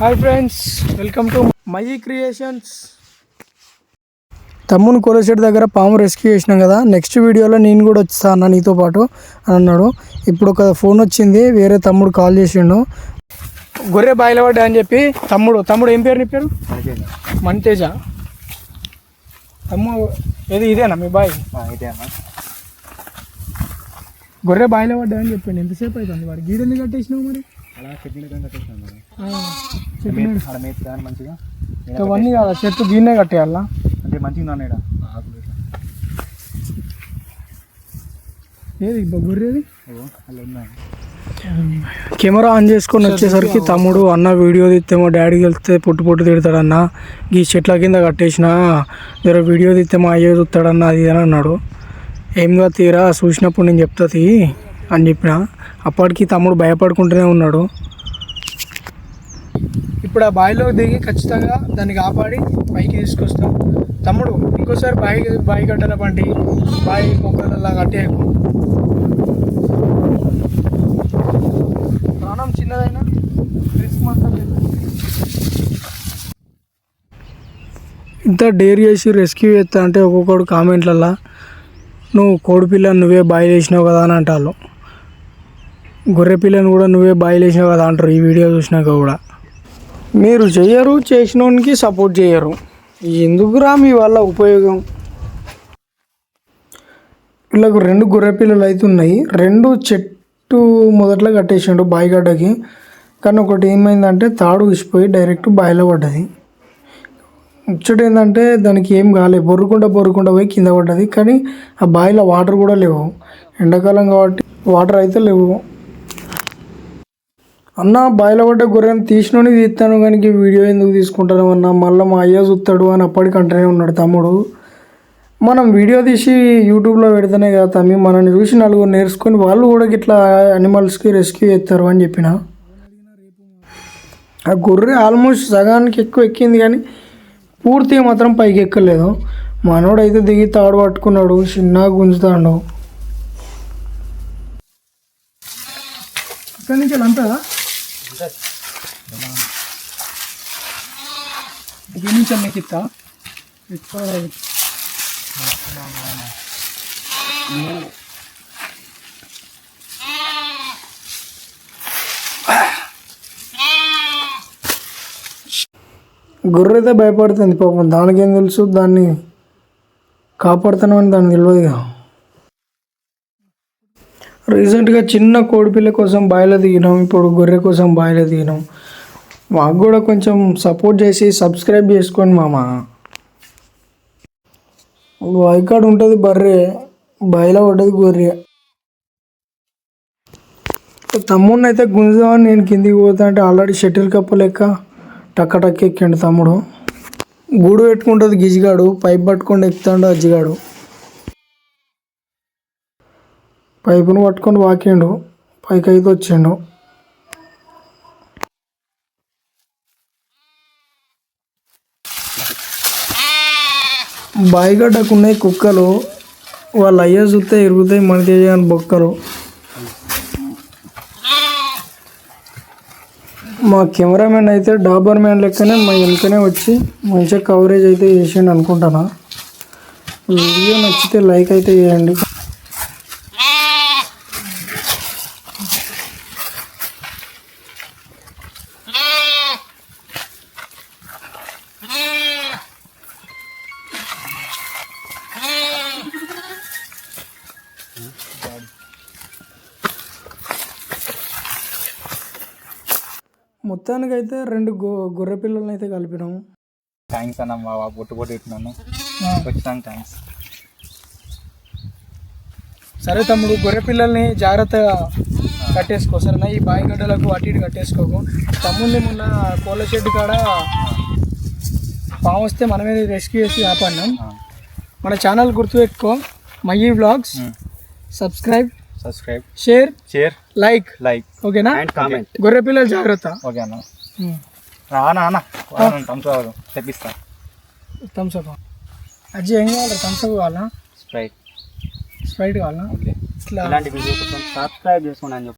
Hi friends welcome to my creations తమ్ముని కోలశెట్టి దగ్గర పాము రెస్క్యూ చేసినాం కదా. నెక్స్ట్ వీడియోలో నేను కూడా వచ్చా అన్న నీతో పాటు అని అన్నాడు. ఇప్పుడు ఒక ఫోన్ వచ్చింది వేరే తమ్ముడు కాల్ చేసిండు. గొర్రె బాయిల పడ్డా అని చెప్పి తమ్ముడు తమ్ముడు ఏం పేరు నీ పేరు? మంతేజ. తమ్ముడు ఏది ఇదేనా మీ బాయ్? ఇదే అన్న గొర్రె బాయిల పడ్డా అని చెప్పిండు. ఎంతసేపు అవుతుంది వాడు గీడెన్ని కట్టేసినావు మరి? అలా మంచిగా. కాదు? చెట్టు దీన్నే కట్టేయాలా? అంటే మంచిగా. ఏది? అలా ఉన్నాయి కెమెరా ఆన్ చేసుకొని వచ్చేసరికి తమ్ముడు అన్న వీడియో తీస్తేమో డాడీకి వెళ్తే పొట్టు పొట్టు తిడతాడన్న. ఈ చెట్ల కింద కట్టేసిన జర వీడియో తీస్తే మా అయ్యే చూస్తాడన్న అది అని అన్నాడు. ఏంగా తీరా? చూసినప్పుడు నేను చెప్తా తీ. అని చెప్పిన. అప్పటికి తమ్ముడు భయపడుకుంటూనే ఉన్నాడు. ఇప్పుడు ఆ బావిలో దిగి ఖచ్చితంగా దాన్ని కాపాడి పైకి తీసుకొస్తాం. తమ్ముడు ఇంకోసారి బావి బావి గడ్డల పండి బావి మొక్కలలా కట్టేయకు ప్రాణం చిన్నదైనా రిస్క్ మాత్రం ఇంత డేర్ చేసి రెస్క్యూ చేస్తా అంటే ఒక్కొక్కడు కామెంట్లల్లో నువ్వు కోడిపిల్ల నువ్వే బాయ్ వేసినావు కదా అని అంటారు గొర్రె పిల్లని కూడా నువ్వే బాయిలేసావు కదా అంటారు. ఈ వీడియో చూసినాక కూడా. మీరు చేయరు చేసినోనికి సపోర్ట్ చేయరు. ఎందుకురా మీ వల్ల ఉపయోగం? వీళ్ళకు రెండు గొర్రె పిల్లలు అయితే ఉన్నాయి. రెండు చెట్టు మొదట్లో కట్టేసిండు బాయిగడ్డకి కానీ ఒకటి ఏమైందంటే తాడు విసిపోయి డైరెక్ట్ బాయిలో పడ్డది. ముచ్చట ఏంటంటే దానికి ఏం కాలేదు బొర్రుకుండా బొర్రుకుండా పోయి కింద పడ్డది. కానీ ఆ బావిలో వాటర్ కూడా లేవు. ఎండాకాలం కాబట్టి వాటర్ అయితే లేవు. అన్న బాయిలో గొర్రెను గొర్రెని తీసినోని తీస్తాను కానీ వీడియో ఎందుకు తీసుకుంటాను అన్న? మళ్ళీ మా అయ్య చూస్తాడు అని అప్పటికంటేనే ఉన్నాడు తమ్ముడు. మనం వీడియో తీసి యూట్యూబ్లో పెడితేనే కదా తమ్మి మనల్ని చూసి నలుగురు నేర్చుకొని వాళ్ళు కూడా ఇట్లా అనిమల్స్కి రెస్క్యూ చేస్తారు అని చెప్పిన. ఆ గొర్రె ఆల్మోస్ట్ సగానికి ఎక్కువ ఎక్కింది కానీ పూర్తిగా మాత్రం పైకి ఎక్కలేదు. మనోడు అయితే దిగి తాడు పట్టుకున్నాడు చిన్నగా గుంజుతాడు. ఇక్కడి నుంచి అంతా ఇది నుంచి మీకు ఇస్తా గొర్రె భయపడుతుంది పాపం. దానికేం తెలుసు? దాన్ని కాపాడుతున్నామని దానికి తెలియదు రీసెంట్గా చిన్న కోడిపిల్ల కోసం బాయిలో దిగినాం ఇప్పుడు గొర్రె కోసం బాయిల దిగినాం మాకు కూడా కొంచెం సపోర్ట్ చేసి సబ్స్క్రైబ్ చేసుకోండి మామ. వైకాడ్ ఉంటుంది బర్రె బయల పడ్డది గొర్రె. తమ్ముడిని అయితే గుంజుదామని నేను కిందికి పోతా అంటే ఆల్రెడీ షటిల్ కప్పు లెక్క టక్క టక్క ఎక్కిండు తమ్ముడు. గూడు పెట్టుకుంటుంది గిజిగాడు పైప్ పట్టుకొని ఎక్కుతాడు అజ్జిగాడు పైపును పట్టుకొని వాకిండు. పైకి అయితే వచ్చిండు. బాయిగడ్డకున్నాయి కుక్కలు. వాళ్ళు అయ్యే చూస్తే ఇరుగుతాయి మన అని బొక్కలు. మా కెమెరామెన్ అయితే డాబర్ మ్యాన్ లెక్కనే మా వెనుకనే వచ్చి మంచిగా కవరేజ్ అయితే చేసిండు అనుకుంటాను. వీడియో నచ్చితే లైక్ అయితే చేయండి. మొత్తానికైతే రెండు గొ గొర్రె పిల్లల్ని అయితే కలిపినాము థ్యాంక్స్ అన్న మా బొట్టు బొట్టు పెట్టినాను వచ్చినాను థ్యాంక్స్ సరే తమ్ముడు గొర్రె పిల్లల్ని జాగ్రత్తగా కట్టేసుకో. సరేనా? ఈ బాయిగడ్డలకు అటు ఇటు కట్టేసుకోకు. తమ్ముడిని మొన్న కోళ్ళ షెడ్ కాడ పాము వస్తే మనమే రెస్క్యూ చేసి కాపాడినాం. మన ఛానల్ గుర్తుపెట్టుకో. మయ్యి vlogs. Subscribe. Subscribe share share like like ఓకేనా అండ్ కామెంట్ గొర్రె పిల్లలు జాగ్రత్త ఓకే అన్న. రానా అన్న థమ్స్ తెప్పిస్తా. థమ్స్ అప్ అజ్జి ఏం కావాలి? థమ్స్ అప్ కావాలా? స్ప్రైట్ స్ప్రైట్ కావాలా? ఓకే ఇలాంటి వీడియో కోసం సబ్స్క్రైబ్ చేసుకోండి అని చెప్పి.